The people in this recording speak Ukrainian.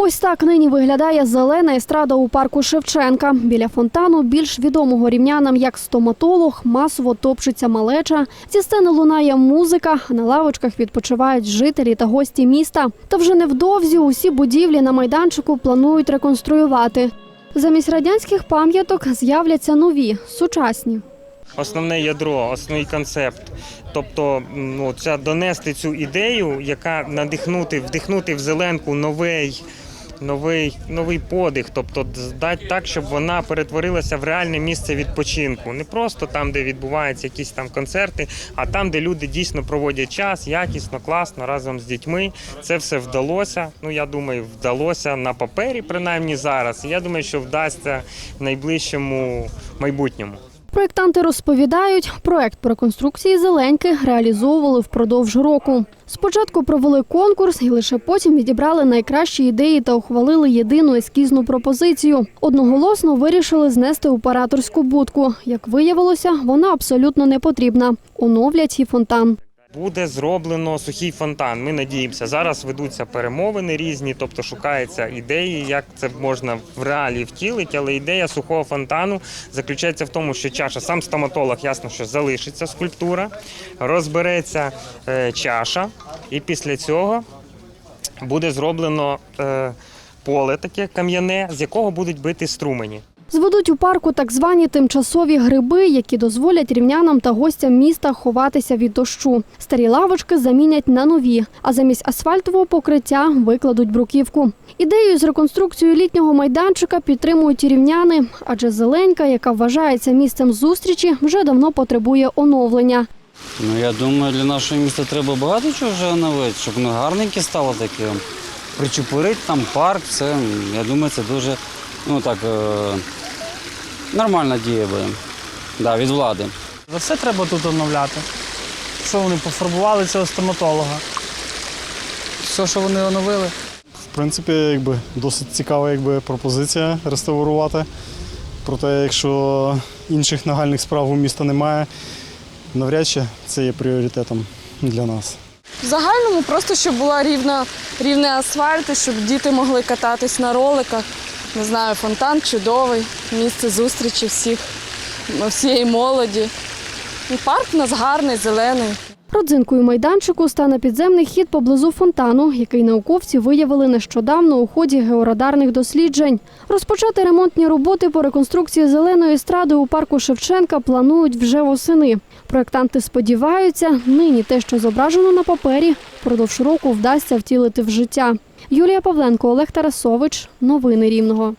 Ось так нині виглядає зелена естрада у парку Шевченка. Біля фонтану, більш відомого рівнянам як стоматолог, масово топчеться малеча. Зі сцени лунає музика, на лавочках відпочивають жителі та гості міста. Та вже невдовзі усі будівлі на майданчику планують реконструювати. Замість радянських пам'яток з'являться нові, сучасні. Основне ядро, основний концепт. Тобто, ну, це донести цю ідею, яка надихнути, вдихнути в зеленку новий, новий, новий подих, тобто здати так, щоб вона перетворилася в реальне місце відпочинку. Не просто там, де відбуваються якісь там концерти, а там, де люди дійсно проводять час, якісно, класно, разом з дітьми. Це все вдалося. Ну, я думаю, вдалося на папері, принаймні зараз. І я думаю, що вдасться в найближчому майбутньому. Проєктанти розповідають, проект по реконструкції зеленьки реалізовували впродовж року. Спочатку провели конкурс і лише потім відібрали найкращі ідеї та ухвалили єдину ескізну пропозицію. Одноголосно вирішили знести операторську будку. Як виявилося, вона абсолютно не потрібна. Оновлять і фонтан. Буде зроблено сухий фонтан. Ми надіємося. Зараз ведуться перемовини різні, тобто шукаються ідеї, як це можна в реалії втілити. Але ідея сухого фонтану заключається в тому, що чаша, сам стоматолог, ясно, що залишиться скульптура, розбереться е, чаша, і після цього буде зроблено е, поле таке кам'яне, з якого будуть бити струмені. Зведуть у парку так звані тимчасові гриби, які дозволять рівнянам та гостям міста ховатися від дощу. Старі лавочки замінять на нові, а замість асфальтового покриття викладуть бруківку. Ідею з реконструкцією літнього майданчика підтримують рівняни, адже зеленька, яка вважається місцем зустрічі, вже давно потребує оновлення. Ну, я думаю, для нашого міста треба багато чого вже оновити, щоб воно гарненьке стало таке. Причепурити там парк, це, я думаю, це дуже ну, так, е, нормальна дія буде да, від влади. За все треба тут оновляти. Що вони пофарбували цього стоматолога? Все, що вони оновили. В принципі, якби досить цікава якби, пропозиція реставрувати. Проте, якщо інших нагальних справ у міста немає, навряд чи це є пріоритетом для нас. В загальному просто щоб була рівна, рівний асфальт, щоб діти могли кататись на роликах. Не знаю, фонтан чудовий, місце зустрічі всіх, всієї молоді. І Парк у нас гарний, зелений. Родзинкою майданчику стане підземний хід поблизу фонтану, який науковці виявили нещодавно у ході георадарних досліджень. Розпочати ремонтні роботи по реконструкції зеленої естради у парку Шевченка планують вже восени. Проєктанти сподіваються, нині те, що зображено на папері, впродовж року вдасться втілити в життя. Юлія Павленко, Олег Тарасович. Новини Рівного.